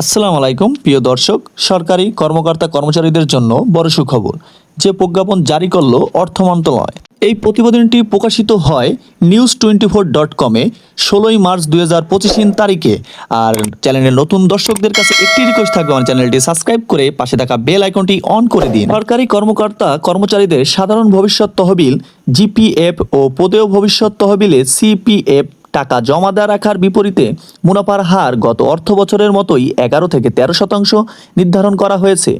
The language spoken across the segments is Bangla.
আসসালামু আলাইকুম, প্রিয় দর্শক, সরকারি কর্মকর্তা কর্মচারীদের জন্য বড় সুখবর। যে প্রজ্ঞাপন জারি করল অর্থ মন্ত্রণালয়, এই প্রতিবেদনটি প্রকাশিত হয় নিউজ টোয়েন্টি ফোর ডট কমে ষোলোই মার্চ দুই হাজার পঁচিশ তারিখে। আর চ্যানেলের নতুন দর্শকদের কাছে একটি রিকোয়েস্ট থাকবে, আমার চ্যানেলটি সাবস্ক্রাইব করে পাশে থাকা বেল আইকনটি অন করে দিন। সরকারি কর্মকর্তা কর্মচারীদের সাধারণ ভবিষ্যৎ তহবিল জিপিএফ ও পদেয় ভবিষ্যৎ তহবিলে সিপিএফ টাকা জমা দেওয়া রাখার বিপরীতে মুনাফার হার গত অর্থ বছরের মতোই এগারো থেকে তেরো শতাংশ নির্ধারণ করা হয়েছে।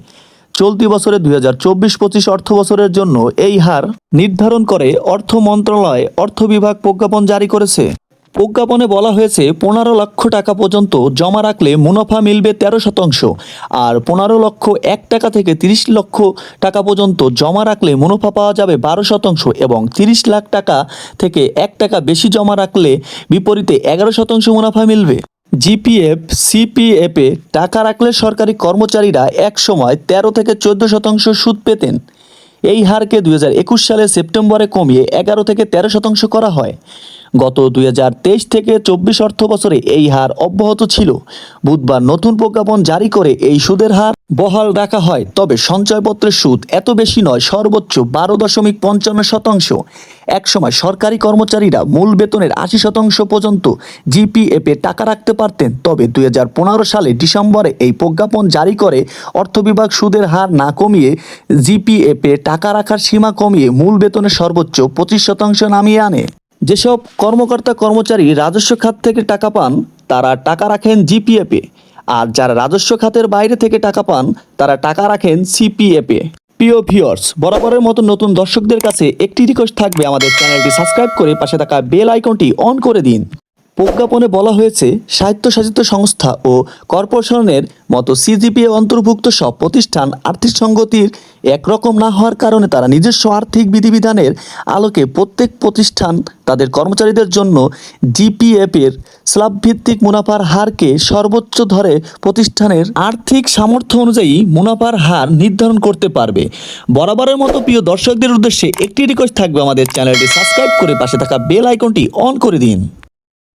চলতি বছরে দুই হাজার চব্বিশ পঁচিশ অর্থ বছরের জন্য এই হার নির্ধারণ করে অর্থ মন্ত্রণালয় অর্থ বিভাগ প্রজ্ঞাপন জারি করেছে। প্রজ্ঞাপনে বলা হয়েছে, পনেরো লক্ষ টাকা পর্যন্ত জমা রাখলে মুনাফা মিলবে তেরো শতাংশ আর পনেরো লক্ষ এক টাকা থেকে তিরিশ লক্ষ টাকা পর্যন্ত জমা রাখলে মুনাফা পাওয়া যাবে বারো শতাংশ এবং তিরিশ লাখ টাকা থেকে এক টাকা বেশি জমা রাখলে বিপরীতে এগারো শতাংশ মুনাফা মিলবে। জিপিএফ, সিপিএফে টাকা রাখলে সরকারি কর্মচারীরা এক সময় তেরো থেকে চোদ্দ শতাংশ সুদ পেতেন। এই হারকে দুই সালে সেপ্টেম্বরে কমিয়ে এগারো থেকে তেরো শতাংশ করা হয়। গত দুই হাজার তেইশ থেকে চব্বিশ অর্থ বছরে এই হার অব্যাহত ছিল। বুধবার নতুন প্রজ্ঞাপন জারি করে এই সুদের হার বহাল রাখা হয়। তবে সঞ্চয়পত্রের সুদ এত বেশি নয়, সর্বোচ্চ বারো দশমিক পঞ্চান্ন শতাংশ। একসময় সরকারি কর্মচারীরা মূল বেতনের আশি শতাংশ পর্যন্ত জিপিএফে টাকা রাখতে পারতেন। তবে দুই হাজার পনেরো সালে ডিসেম্বরে এই প্রজ্ঞাপন জারি করে, অর্থ বিভাগ সুদের হার না কমিয়ে জিপিএফে টাকা রাখার সীমা কমিয়ে মূল বেতনের সর্বোচ্চ পঁচিশ শতাংশ নামিয়ে আনে। যেসব কর্মকর্তা কর্মচারী রাজস্ব খাত থেকে টাকা পান, তারা টাকা রাখেন জিপিএফে। আর যারা রাজস্ব খাতের বাইরে থেকে টাকা পান, তারা টাকা রাখেন সিপিএফে প্রিয় ভিউয়ার্স বরাবরের মতো নতুন দর্শকদের কাছে একটি রিকোয়েস্ট থাকবে আমাদের চ্যানেলটি সাবস্ক্রাইব করে পাশে থাকা বেল আইকনটি অন করে দিন। প্রজ্ঞাপনে বলা হয়েছে, স্বায়ত্তশাসিত সংস্থা ও কর্পোরেশনের মতো সিজিপিএ অন্তর্ভুক্ত সব প্রতিষ্ঠান আর্থিক সঙ্গতির একরকম না হওয়ার কারণে তারা নিজস্ব আর্থিক বিধিবিধানের আলোকে প্রত্যেক প্রতিষ্ঠান তাদের কর্মচারীদের জন্য জিপিএফ এর স্ল্যাব মুনাফার হারকে সর্বোচ্চ ধরে প্রতিষ্ঠানের আর্থিক সামর্থ্য অনুযায়ী মুনাফার হার নির্ধারণ করতে পারবে। বরাবরের মতো প্রিয় দর্শকদের উদ্দেশ্যে একটি রিকোয়েস্ট থাকবে আমাদের চ্যানেলটি সাবস্ক্রাইব করে পাশে থাকা বেল আইকনটি অন করে দিন।